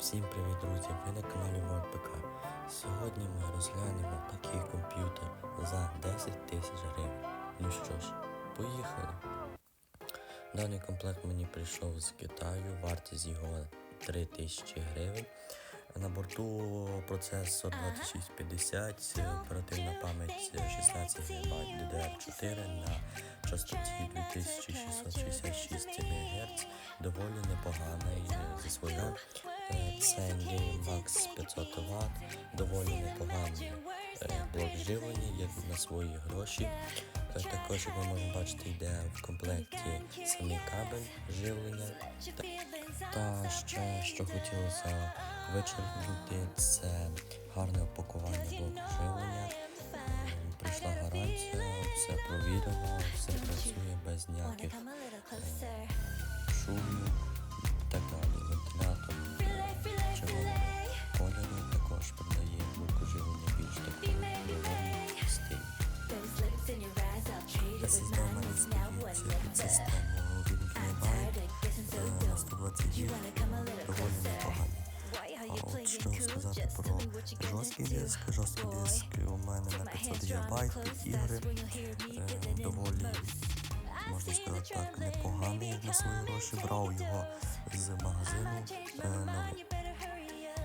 Всім привіт, друзі! Ви на каналі МОРПК. Сьогодні ми розглянемо такий комп'ютер за 10 тисяч гривень. Ну що ж, поїхали. Даний комплект мені прийшов з Китаю, вартість його 3 тисячі гривень. На борту процесор 2650, оперативна пам'ять 16 ГБ DDR4 на частоті 2666 МГц. Доволі непоганий е, своєю. Е, Це Max 500 Вт, доволі непоганий е, блок живлення, як на свої гроші. Е, Також, як ви можете бачити, йде в комплекті самий кабель живлення. Та- ще що хотілося вичерпнути, це гарне опакування блоку живлення. Прийшла гарантія, все провірено, все працює без ніяких шумів і так далі. Вентилятор червоного кольору також придає блоку живлення більш такий стиль. SSD в мене стоїть під систему від е, на 120 гіг, доволі непоганий. А от що сказати про жорсткий диск. Жорсткий диск у мене на 500 ГБ ігри е, доволі, можна сказати так, непоганий на свої гроші. Брав його з магазину е.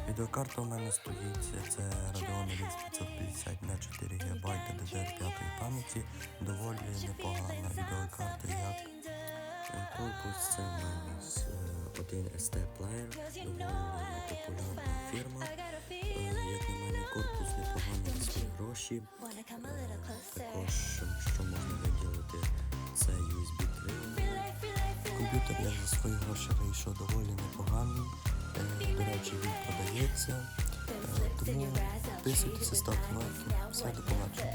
Відеокарта у мене стоїть, це Radeon RX 550 на 4 ГБ DDR5 пам'яті. Доволі непогана відеокарта, як корпус це один ST плеєр, доволі популярна фірма. Е, Як на мене, корпус непоганий за свої гроші. Е, Також, що можна Комп'ютер я за свої гроші вийшов доволі непоганий. Е, До речі, він продається. Е, Тому підписуйтесь, ставте лайки. Все, до побачення.